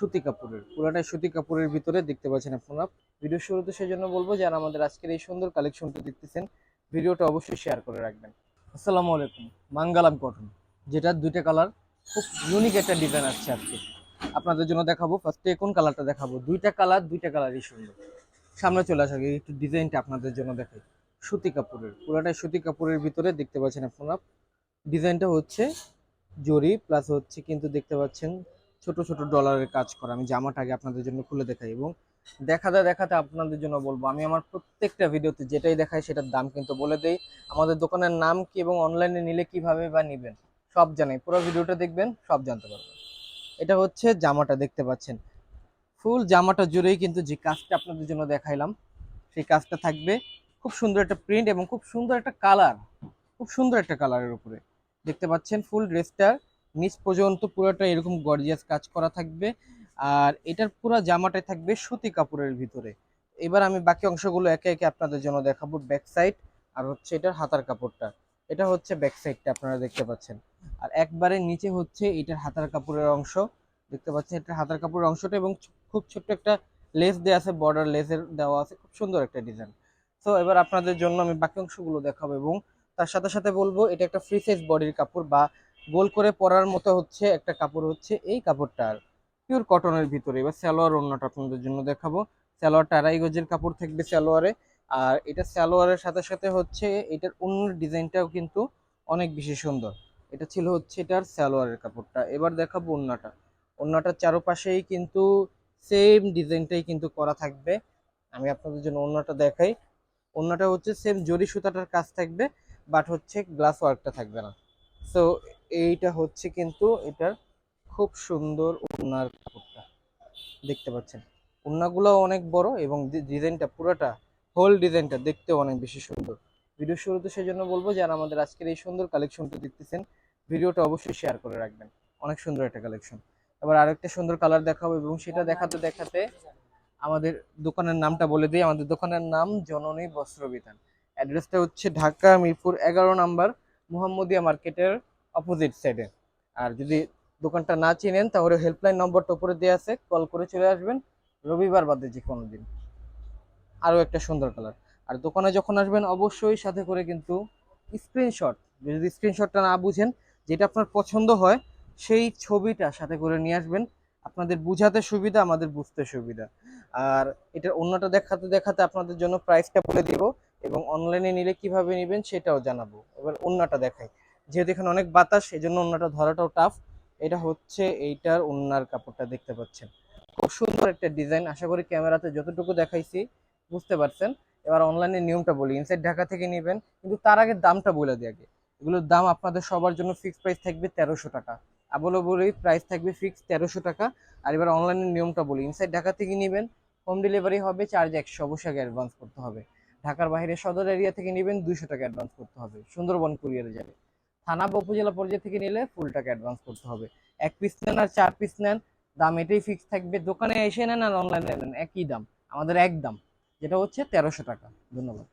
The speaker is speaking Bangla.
সুতি কাপড়ের, পুরোটাই সুতি কাপড়ের ভিতরে দেখতে পাচ্ছেন আপনারা। ভিডিও শুরুতে সেই জন্য বলব যারা আমাদের আজকের এই সুন্দর কালেকশনটা দেখতেছেন, ভিডিওটা অবশ্যই শেয়ার করে রাখবেন। আসসালামু আলাইকুম, মাঙ্গালাম কটন যেটা দুইটা কালার খুব ইউনিক একটা ডিজাইন আসছে আজকে। আপনাদের জন্য দেখাবো ফার্স্টে কোন কালারটা দেখাবো? দুইটা কালার দুইটা কালারই সুন্দর। সামনে চলে আসা একটু ডিজাইনটা আপনাদের জন্য দেখাই। সুতি কাপড়ের, পুরোটাই সুতি কাপড়ের ভিতরে দেখতে পাচ্ছেন আপনারা। ডিজাইনটা হচ্ছে জরি প্লাস হচ্ছে কিন্তু দেখতে পাচ্ছেন ছোট ছোট ডলারের কাজ করা। আমি জামাটা আগে আপনাদের জন্য খুলে দেখাই এবং দেখাতে দেখাতে আপনাদের জন্য বলব, আমি আমার প্রত্যেকটা ভিডিওতে যেটাই দেখাই সেটার দাম কিন্তু বলে দেই। আমাদের দোকানের নাম কি এবং অনলাইনে নিলে কীভাবে বা নেবেন, সব জানাই। পুরো ভিডিওটা দেখবেন, সব জানতে পারবেন। এটা হচ্ছে জামাটা, দেখতে পাচ্ছেন। ফুল জামাটা জুড়েই কিন্তু যে কাজটা আপনাদের জন্য দেখাইলাম, সেই কাজটা থাকবে। খুব সুন্দর একটা প্রিন্ট এবং খুব সুন্দর একটা কালার খুব সুন্দর একটা কালারের উপরে। দেখতে পাচ্ছেন ফুল ড্রেসটা নিচ পর্যন্ত পুরোটা এরকম গর্জিয়াস কাজ করা থাকবে। আর এটার পুরো জামাটাই থাকবে সুতি কাপড়ের ভিতরে। এবার আমি বাকি অংশগুলো একে একে আপনাদের জন্য দেখাবো ব্যাক সাইড আর হচ্ছে এটার হাতার কাপড়টা। এটা হচ্ছে ব্যাক সাইডটা আপনারা দেখতে পাচ্ছেন। আর একবারে নিচে হচ্ছে এটার হাতার কাপড়ের অংশ। দেখতে পাচ্ছেন এটার হাতার কাপড়ের অংশটা এবং খুব ছোট্ট একটা লেস দেওয়া আছে বর্ডার লেসের দেওয়া আছে। খুব সুন্দর একটা ডিজাইন সো এবার আপনাদের জন্য আমি বাকি অংশগুলো দেখাবো এবং তার সাথে সাথে বলব, এটা একটা ফ্রি সাইজ বডির কাপড় বা গোল করে পরার মতো হচ্ছে একটা কাপড় হচ্ছে এই কাপড়টা পিওর কটনের ভিতরে। এবার সালোয়ার অন্যটা আপনাদের জন্য দেখাবো। সালোয়ারটা আড়াই গজের কাপড় থাকবে সালোয়ারে। আর এটা সালোয়ারের সাথে সাথে হচ্ছে এটার অন্য ডিজাইনটাও কিন্তু অনেক বেশি সুন্দর। এটা ছিল হচ্ছে এটার সালোয়ারের কাপড়টা। এবার দেখাবো অন্যটা অন্যটার চারোপাশেই কিন্তু সেম ডিজাইনটাই কিন্তু করা থাকবে। আমি আপনাদের জন্য অন্যটা দেখাই। অন্যটা হচ্ছে সেম জরি সুতাটার কাজ থাকবে বাট হচ্ছে গ্লাস ওয়ার্কটা থাকবে না। সো এইটা হচ্ছে কিন্তু এটার খুব সুন্দর ওনার কাপড়টা। দেখতে পাচ্ছেন? ওনাগুলো অনেক বড় এবং ডিজাইনটা পুরোটা হোল ডিজাইনটা দেখতেও অনেক বেশি সুন্দর। ভিডিও শুরুতে সেই জন্য বলব যারা আমাদের আজকের এই সুন্দর কালেকশনটা দেখতেছেন, ভিডিওটা অবশ্যই শেয়ার করে রাখবেন। অনেক সুন্দর একটা কালেকশন। এবার আরেকটা সুন্দর কালার দেখাবো এবং সেটা দেখাতে দেখাতে আমাদের দোকানের নামটা বলে দিই। আমাদের দোকানের নাম জননী বস্ত্র বিতান অ্যাড্রেসটা হচ্ছে ঢাকা মিরপুর এগারো নাম্বার মোহাম্মদিয়া মার্কেটের অপোজিট সাইডে আর যদি দোকানটা না চিনেন, তাহলে হেল্পলাইন নম্বরটা উপরে দেওয়া আছে কল করে চলে আসবেন। রবিবার বাদে যে কোনো দিন। আরও একটা সুন্দর কালার আর দোকানে যখন আসবেন, অবশ্যই সাথে করে কিন্তু স্ক্রিনশট যদি স্ক্রিনশটটা না বুঝেন, যেটা আপনার পছন্দ হয়, সেই ছবিটা সাথে করে নিয়ে আসবেন। আপনাদের বুঝাতে সুবিধা, আমাদের বুঝতে সুবিধা। আর এটার অন্যটা দেখাতে দেখাতে আপনাদের জন্য প্রাইসটা বলে দিব, এবং অনলাইনে নিলে কীভাবে নেবেন সেটাও জানাব। এবার অন্যটা দেখাই। যেহেতু এখানে অনেক বাতাস এই জন্য অন্যটা ধরাটাও টাফ এটা হচ্ছে এইটার ওনার কাপড়টা দেখতে পাচ্ছেন। খুব সুন্দর একটা ডিজাইন আশা করি ক্যামেরাতে যতটুকু দেখাইছি, বুঝতে পারছেন। এবার অনলাইনে নিয়মটা বলি। ইনসাইড ঢাকা থেকে নেবেন, কিন্তু তার আগে দামটা বলে দিই আগে। এগুলোর দাম আপনাদের সবার জন্য ফিক্সড প্রাইস থাকবে তেরোশো টাকা। আবলো বলেই প্রাইস থাকবে ফিক্সড তেরোশো টাকা। আর এবার অনলাইনের নিয়মটা বলি। ইনসাইড ঢাকা থেকে নেবেন হোম ডেলিভারি হবে চার্জ একশো। অবশ্যই আগে অ্যাডভান্স করতে হবে। ঢাকার বাইরে সদর এরিয়া থেকে নেবেন, দুইশো টাকা অ্যাডভান্স করতে হবে। সুন্দরবন কুরিয়ারে যাবে। থানা বা উপজেলা পর্যায়ে থেকে নিলে ফুল টাকা অ্যাডভান্স করতে হবে। এক পিস নেন আর চার পিস নেন, দাম এটাই ফিক্স থাকবে। দোকানে এসে নেন আর অনলাইনে নেন, একই দাম, আমাদের এক দাম, যেটা হচ্ছে তেরোশো টাকা। ধন্যবাদ।